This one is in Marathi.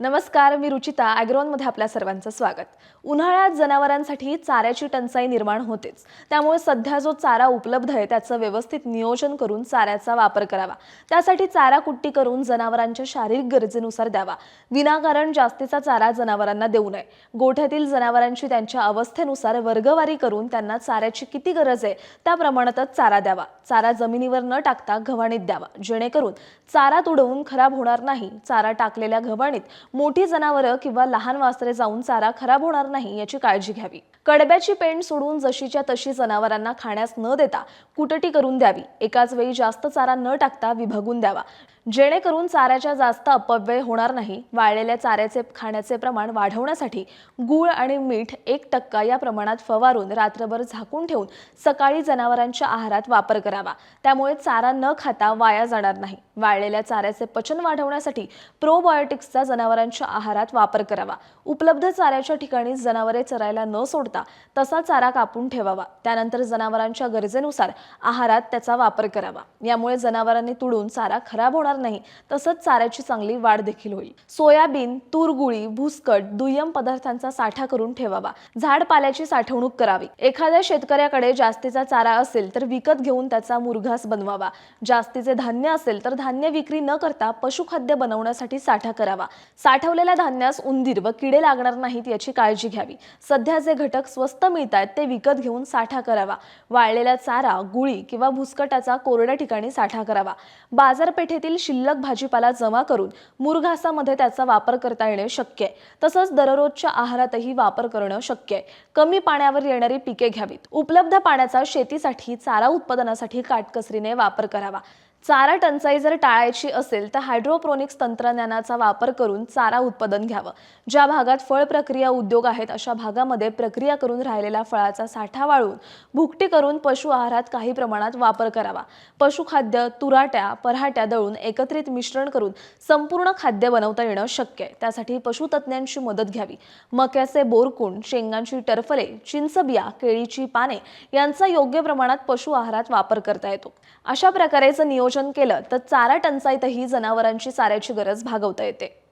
नमस्कार मी रुचिता ॲग्रोनमध्ये आपल्या सर्वांचं स्वागत. उन्हाळ्यात जनावरांसाठी चाऱ्याची टंचाई निर्माण होतेच. त्यामुळे सध्या जो चारा उपलब्ध आहे त्याचं व्यवस्थित नियोजन करून चाऱ्याचा वापर करावा. त्यासाठी चारा कुट्टी करून जनावरांच्या शारीरिक गरजेनुसार द्यावा. विनाकारण जास्तीचा चारा जनावरांना देऊ नये. गोठ्यातील जनावरांची त्यांच्या अवस्थेनुसार वर्गवारी करून त्यांना चाऱ्याची किती गरज आहे त्या प्रमाणातच चारा द्यावा. चारा जमिनीवर न टाकता घवाणीत द्यावा. जेणेकरून चारा तुडवून खराब होणार नाही. चारा टाकलेल्या घवाणीत मोठी जनावरं किंवा लहान वासरे जाऊन चारा खराब होणार नाही याची काळजी घ्यावी. कडब्याची पेंड सोडून जशीच्या तशी जनावरांना खाण्यास न देता कुटटी करून द्यावी. एकाच वेळी जास्त चारा न टाकता विभागून द्यावा. जेणेकरून चाऱ्याच्या जास्त अपव्यय होणार नाही. वाळलेल्या चाऱ्याचे खाण्याचे प्रमाण वाढवण्यासाठी गूळ आणि मीठ एक टक्का या प्रमाणात फवारून रात्रभर झाकून ठेवून सकाळी जनावरांच्या आहारात वापर करावा. त्यामुळे चारा न खाता वाया जाणार नाही. वाळलेल्या चाऱ्याचे पचन वाढवण्यासाठी प्रोबायोटिक्सचा जनावरांच्या आहारात वापर करावा. उपलब्ध चाऱ्याच्या ठिकाणी जनावरे चरायला न सोडता तसा चारा कापून ठेवावा. त्यानंतर जनावरांच्या गरजेनुसार आहारात त्याचा वापर करावा. यामुळे जनावरांनी तुडून चारा खराब होणार नाही. तसंच चाऱ्याची चांगली वाढ देखील होईल. सोयाबीन तूरगुळी भुसकट दुय्यम पदार्थांचा साठा करून ठेवावा. झाड पाल्याची साठवणूक करावी. एखाद्या शेतकऱ्याकडे जास्तीचा चारा असेल तर विकत घेऊन त्याचा मुरघास बनवावा. जास्तीचे धान्य असेल तर धान्य विक्री न करता पशुखाद्य बनवण्यासाठी साठा करावा. साठवलेल्या धान्यास उंदीर व किडे लागणार नाहीत याची काळजी घ्यावी. सध्या जे घटक स्वस्त मिळत आहेत ते विकत घेऊन साठा करावा. वाळलेला चारा गुळी किंवा भुसकटाचा कोरड्या ठिकाणी साठा करावा. बाजारपेठेतील शिल्लक भाजीपाला जमा करून मुरघासामध्ये त्याचा वापर करता येणे शक्य आहे. तसंच दररोजच्या आहारातही वापर करणं शक्य आहे. कमी पाण्यावर येणारी पिके घ्यावीत. उपलब्ध पाण्याचा शेतीसाठी चारा उत्पादनासाठी काटकसरीने वापर करावा. चारा टंचाई जर टाळायची असेल तर हायड्रोप्रोनिक्स तंत्रज्ञानाचा वापर करून चारा उत्पादन घ्यावं. ज्या भागात फळ प्रक्रिया उद्योग आहेत अशा भागामध्ये प्रक्रिया करून राहिलेला फळाचा साठा वाळून भुकटी करून पशु आहारात काही प्रमाणात वापर करावा. पशुखाद्य तुराट्या पराट्या दळून एकत्रित मिश्रण करून संपूर्ण खाद्य बनवता येणं शक्य आहे. त्यासाठी पशुतज्ञांची मदत घ्यावी. मक्याचे बोरकुण शेंगांची टरफले चिंचबिया केळीची पाने यांचा योग्य प्रमाणात पशु आहारात वापर करता येतो. अशा प्रकारेचं नियोजन केलं तर चारा टंचाईतही जनावरांची चाऱ्याची गरज भागवता येते.